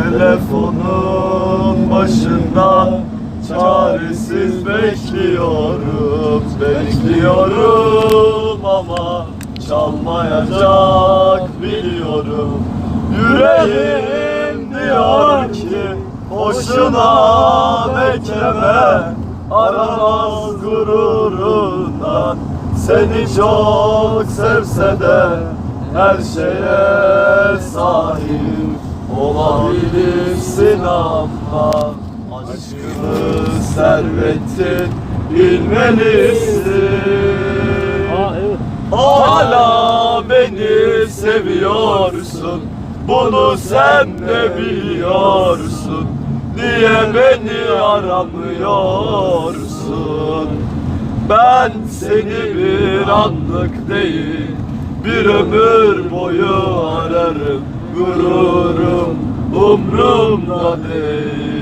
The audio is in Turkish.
Telefonun başında çaresiz bekliyorum. Bekliyorum ama çalmayacak biliyorum. Yüreğim diyor ki boşuna bekleme. Aramaz gururundan seni çok sevse de her şeye sahip olabilirsin ama aşkını servetin bilmelisin. Aa evet. Hala beni seviyorsun Bunu sen de biliyorsun Niye beni aramıyorsun Ben seni bir anlık değil Bir ömür boyu ararım Gurum, umrum da değil.